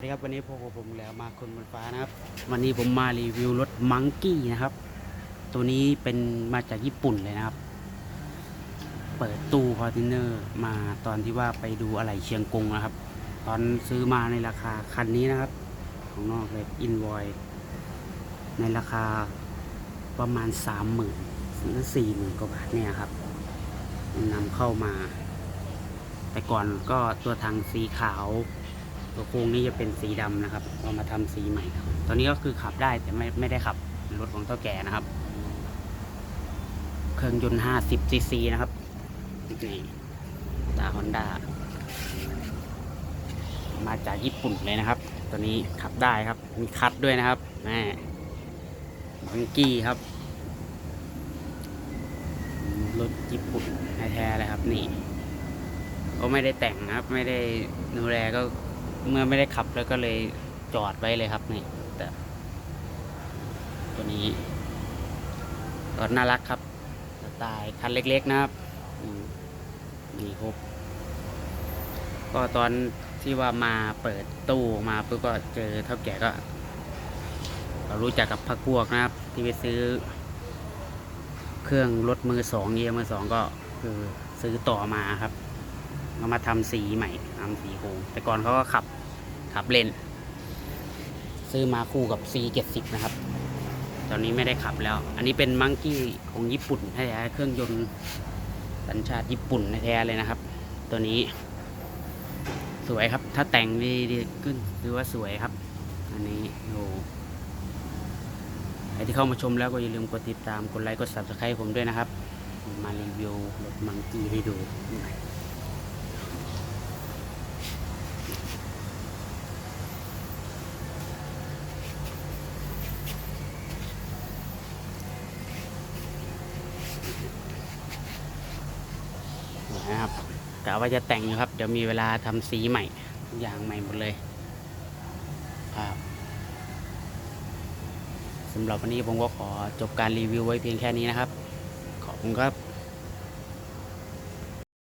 สวัสดีครับวันนี้พบกับผมแล้วมาคนบนฟ้านะครับ วันนี้ผมมารีวิวรถมังกี้นะครับ ตัวนี้เป็นมาจากญี่ปุ่นเลยนะครับ เปิดตู้คอนเทนเนอร์มาตอนที่ว่าไปดูอะไรเชียงกงนะครับ ตอนซื้อมาในราคาคันนี้นะครับ ของนอกเลยอินวอยในราคาประมาณสามหมื่นหรือสี่หมื่นกว่าบาทเนี่ยครับนำเข้ามา แต่ก่อนก็ตัวทางสีขาว ตัวโครงนี้จะเป็นสีดำนะครับเอามาทำสีใหม่ครับ ตอนนี้ก็คือขับได้แต่ไม่ไม่ได้ขับรถของเท่าแก่นะครับ เครื่องยนต์ 50 ซีซีนะครับนี่ตาฮอนด้ามาจากญี่ปุ่นเลยนะครับ ตัวนี้ขับได้ครับ มีคัดด้วยนะครับแม่บังกี้ครับ รถญี่ปุ่นแท้ๆเลยครับ นี่ก็ไม่ได้แต่งนะครับ ไม่ได้ดูแลก็ เมื่อไม่ได้ขับแล้วก็เลยจอดไว้เลยครับนี่แต่ตัวนี้รถน่ารักครับสไตล์คันเล็ก ๆ นะครับมนี่ครบก็ตอนที่ว่ามาเปิดตู้มาปุ๊บก็เจอเท่าแก่ก็เรารู้จักกับพักพวกนะครับ ที่ไปซื้อ เครื่องรถมือสองเยียมือสองก็คือซื้อต่อมาครับ เอามาทำสีใหม่ทำสีโครงแต่ก่อนเขาก็ขับขับเลนซื้อมาคู่กับ C70 นะครับ ตอนนี้ไม่ได้ขับแล้ว อันนี้เป็นมังกี้ของญี่ปุ่นแท้ๆเครื่องยนต์สัญชาติญี่ปุ่นแท้ๆเลยนะครับ ตัวนี้ สวยครับ ถ้าแต่งดีดีขึ้นถือว่าสวยครับ อันนี้โอ้ใครที่เข้ามาชมแล้วก็อย่าลืมกดติดตาม กดไลค์ กด subscribe ผมด้วยนะครับ มารีวิวรถมังกี้ให้ดู นะครับกะว่าจะแต่งอยู่ครับ เดี๋ยวมีเวลาทำสีใหม่ทุกอย่างใหม่หมดเลยครับสำหรับวันนี้ผมก็ขอจบการรีวิวไว้เพียงแค่นี้นะครับ ขอบคุณครับ